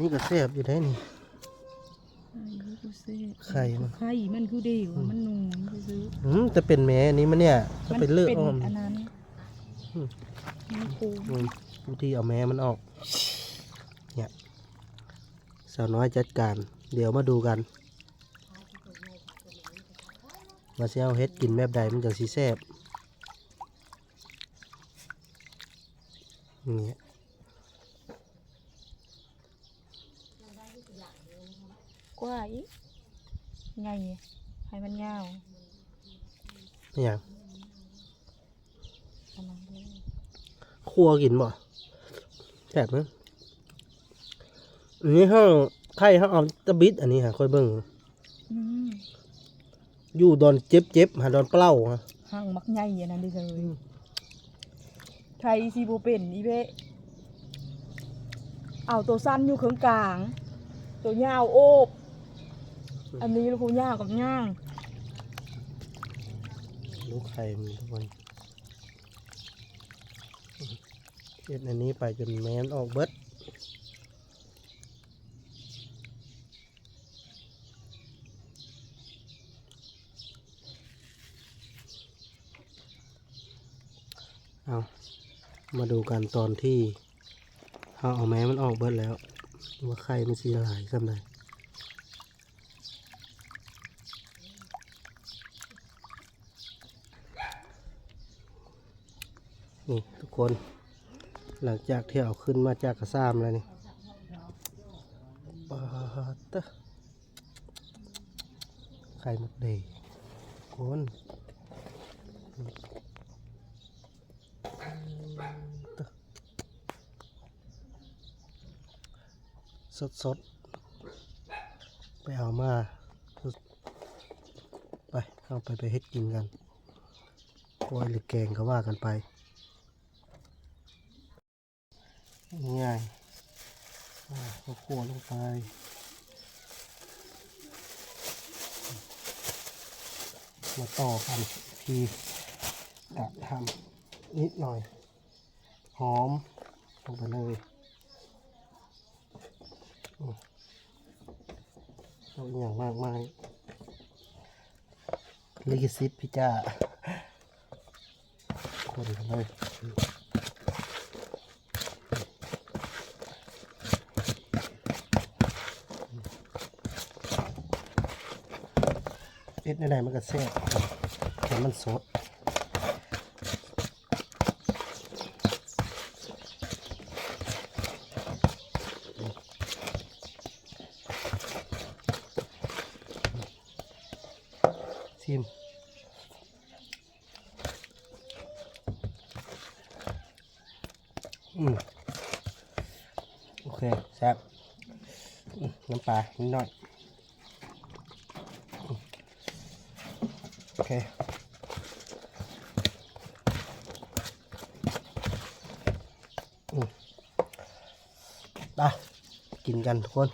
นี่ก็แซ่บอยู่ได้นี่ ไข่มัน ไข่มันคือเดียวมันนูนซื้ออืมแต่เป็นแม่อันนี้มันเนี่ยถ้ามันเป็นเลือดอ้อม อันนั้นอืม มันปูอืมบางทีเอาแม่มันออก เนี่ยสาวน้อยจัดการ เดี๋ยวมาดูกันว่าสิเอาเฮ็ดกินแบบใดมันจังสิแซ่บเนี่ย ว่าอีกไงให้มันยาวไม่อย่างประมาณนี้ครัวกินบ่แซ่บมั้ยอันนี้ห้องไข่ห้องเอาตะบิดอันนี้ฮะค่อยเบิ่งอืมอยู่ดอนเจ็บเจ็บๆหาดอนเปล่าฮะห่างมักใหญ่อันนั้นดิเลยไทยซีโบเป็นอีเบะเอาตัวสั้นอยู่ข้างกลาง ตัวยาวโอบ อันนี้ลูกยาวกับย่าง ลูกไข่มันทุกคนเฮ็ดอันนี้ไปจนแมนออกเบิดเอามาดูกันตอนที่เอาเอาแม้มันออกเบิดแล้ว ว่าไข่มันสีหลายสำไร นี่ทุกคน หลังจากที่เอาขึ้นมาจากกระซ้ำแล้วนี่ปาตะไข่หมดเลยคนสดสดๆไปเอามา ไปเอาไปไปเฮ็ดกินกันกล้วยหรือแกงก็ว่ากันไป ง่ายาก็ขั่วลงไปมาต่อกันทีกะทำนิดหน่อย หอมลงไปเลยเอาอย่างมากมายลิขิตพี่จ้าคนกันเลย เอ็ดในใดมันก็แซ่บแต่มันสดชิมอืมโอเคแซ่บอืมน้ำปลานิดหน่อย โอ เคอืมไปกินกันทุกคน